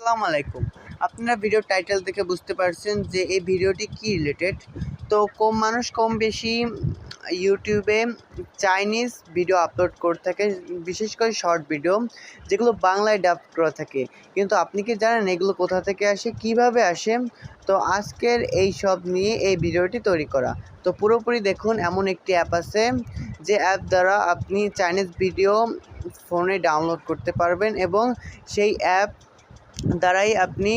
আসসালামু আলাইকুম। আপনারা ভিডিও টাইটেল দেখে বুঝতে পারছেন যে এই ভিডিওটি কি রিলেটেড তো কম মানুষ কম বেশি ইউটিউবে চাইনিজ ভিডিও আপলোড করে থাকে, বিশেষ করে শর্ট ভিডিও যেগুলো বাংলায় ডাব করা থাকে। কিন্তু আপনি কি জানেন এগুলো কোথা থেকে আসে, কীভাবে আসে? তো আজকের এই সব নিয়ে এই ভিডিওটি তৈরি করা। তো পুরোপুরি দেখুন, এমন একটি অ্যাপ আছে যে অ্যাপ দ্বারা আপনি চাইনিজ ভিডিও ফোনে ডাউনলোড করতে পারবেন এবং সেই অ্যাপ দ্বারাই আপনি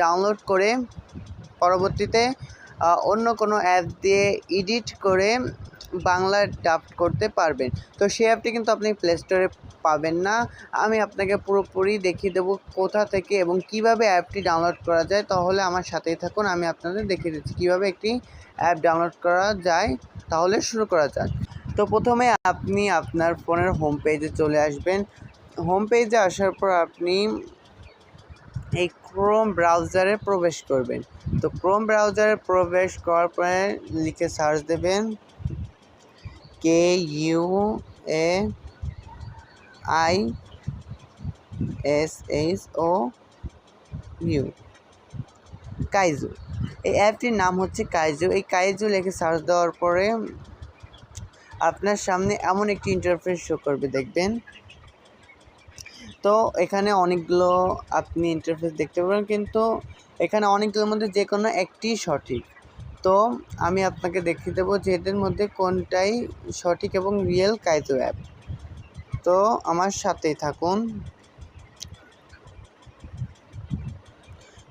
ডাউনলোড করে পরবর্তীতে অন্য কোনো অ্যাপ দিয়ে এডিট করে বাংলা ডাব করতে পারবেন। তো সেই অ্যাপটি কিন্তু আপনি প্লে স্টোরে পাবেন না। আমি আপনাকে পুরোপুরি দেখিয়ে দেবো কোথা থেকে এবং কীভাবে অ্যাপটি ডাউনলোড করা যায়। তাহলে আমার সাথেই থাকুন, আমি আপনাদের দেখিয়ে দিচ্ছি কীভাবে একটি অ্যাপ ডাউনলোড করা যায়। তাহলে শুরু করা যাক। তো প্রথমে আপনি আপনার ফোনের হোম পেজে চলে আসবেন। হোম পেজে আসার পর আপনি এই ক্রোম ব্রাউজারে প্রবেশ করবেন। তো ক্রোম ব্রাউজারে প্রবেশ করার পরে লিখে সার্চ দেবেন। K U A I S H O U kaiju এই অ্যাপটির নাম হচ্ছে কাইজু এই কাইজু লিখে সার্চ দেওয়ার পরে আপনার সামনে এমন একটি ইন্টারফেস শো করবে, দেখবেন। তো এখানে অনেকগুলো আপনি ইন্টারফেস দেখতে পাবেন কিন্তু এখানে অনেকগুলোর মধ্যে যে কোনো একটি সঠিক। তো আমি আপনাকে দেখিয়ে দেবো যে এদের মধ্যে কোনটাই সঠিক এবং রিয়েল কাইজো অ্যাপ তো আমার সাথেই থাকুন।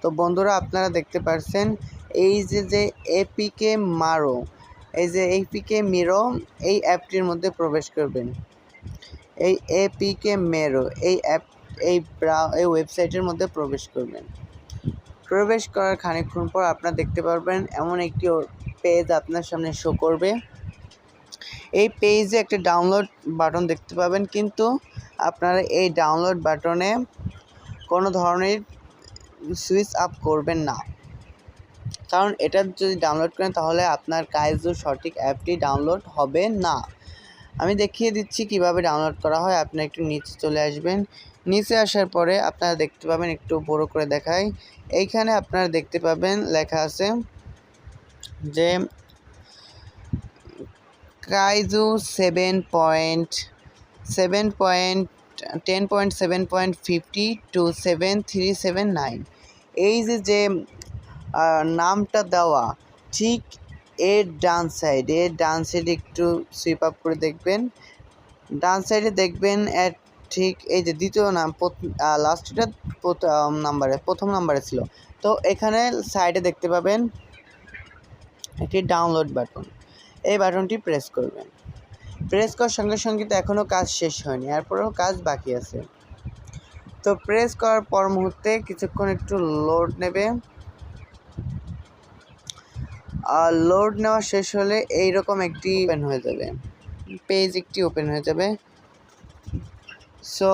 তো বন্ধুরা, আপনারা দেখতে পারছেন, এই যে যে এপিকে মারো, এই যে এপিকে মিরো, এই অ্যাপটির মধ্যে প্রবেশ করবেন। এই এপিকে মেরো এই অ্যাপ এই এই ওয়েবসাইটের মধ্যে প্রবেশ করবেন। প্রবেশ করার খানিকক্ষণ পর আপনারা দেখতে পারবেন এমন একটি পেজ আপনার সামনে শো করবে। এই পেজে একটা ডাউনলোড বাটন দেখতে পাবেন, কিন্তু আপনারা এই ডাউনলোড বাটনে কোনো ধরনের সুইচ আপ করবেন না। কারণ এটা যদি ডাউনলোড করেন, তাহলে আপনার কাইজো সঠিক অ্যাপটি ডাউনলোড হবে না। আমি দেখিয়ে দিচ্ছি কীভাবে ডাউনলোড করা হয়। আপনি একটু নিচে চলে আসবেন। নিচে আসার পরে আপনারা দেখতে পাবেন একটু বড় করে দেখাই। এইখানে আপনারা দেখতে পাবেন লেখা আছে যে kaiju seven point seven point, ten point, seven point fifty two seven three seven nine. এই যে যে নামটা দেওয়া, ঠিক এর ডান সাইডে ডান সাইডে একটু সুইপ আপ করে দেখবেন। ডান সাইডে দেখবেন এর ঠিক এই যে দ্বিতীয় নাম লাস্টটা প্রথম নাম্বারে প্রথম নাম্বারে ছিল। তো এখানে সাইডে দেখতে পাবেন একটি ডাউনলোড বাটন এই বাটনটি প্রেস করবেন। প্রেস করার সঙ্গে সঙ্গে তো এখনও কাজ শেষ হয়নি, এরপরেও কাজ বাকি আছে। তো প্রেস করার পর মুহূর্তে কিছুক্ষণ একটু লোড নেবে। আর লোড নেওয়া শেষ হলে এইরকম একটি ওপেন হয়ে যাবে। পেজ একটি ওপেন হয়ে যাবে। সো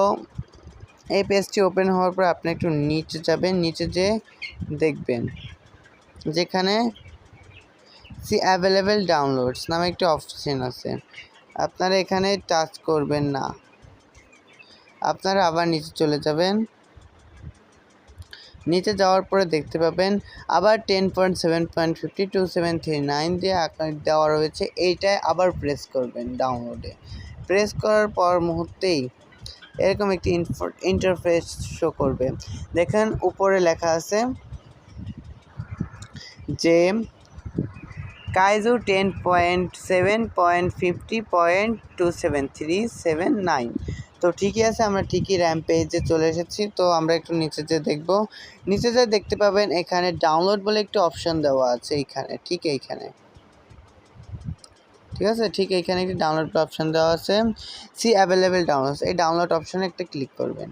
এই পেজটি ওপেন হওয়ার পর আপনি একটু নিচে যাবেন, নিচে যে দেখবেন। যেখানে সি অ্যাভেলেবেল ডাউনলোডস নামে একটি অপশন আছে। আপনারা এখানে টাচ করবেন না। আপনারা আবার নিচে চলে যাবেন। নিচে যাওয়ার পরে দেখতে পাবেন আবার ten point seven point fifty two seven three nine দিয়ে দেওয়া রয়েছে, এইটায় আবার প্রেস করবেন ডাউনলোডে প্রেস করার পর মুহূর্তেই এরকম একটি ইন্টারফেস শো করবে। দেখেন উপরে লেখা আছে যে kaiju ten point seven point fifty point two seven three seven nine তো ঠিকই আছে, আমরা ঠিকই র্যাম পেজে চলে এসেছি। তো আমরা একটু নিচে যে দেখব। নিচে যে দেখতে পাবেন এখানে ডাউনলোড বলে একটি অপশন দেওয়া আছে এইখানে, ঠিক এইখানে। ঠিক আছে? ঠিক এইখানে একটি ডাউনলোড অপশন দেওয়া আছে। সি অ্যাভেলেবেল ডাউনলোড এই ডাউনলোড অপশনে একটা ক্লিক করবেন।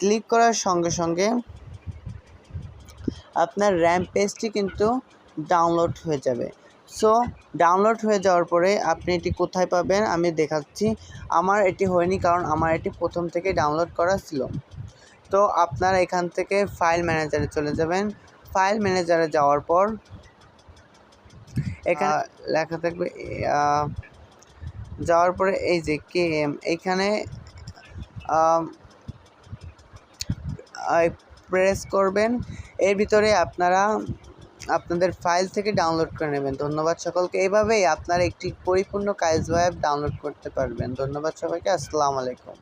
ক্লিক করার সঙ্গে সঙ্গে আপনার র্যাম পেজটি কিন্তু ডাউনলোড হয়ে যাবে। সো ডাউনলোড হয়ে যাওয়ার পরে আপনি এটি কোথায় পাবেন আমি দেখাচ্ছি। আমার এটি হয়নি কারণ আমার এটি প্রথম থেকে ডাউনলোড করা ছিল। তো আপনারা এখান থেকে ফাইল ম্যানেজারে চলে যাবেন। ফাইল ম্যানেজারে যাওয়ার পর এখানে লেখা থাকবে যাওয়ার পরে এই যে কে এম এখানে প্রেস করবেন। এর ভিতরে আপনারা আপনাদের ফাইল থেকে ডাউনলোড করে নেবেন। ধন্যবাদ সকলকে। এভাবেই আপনারা একটি পরিপূর্ণ কাইজ ওয়েব ডাউনলোড করতে পারবেন। ধন্যবাদ সবাইকে। আসসালামু আলাইকুম।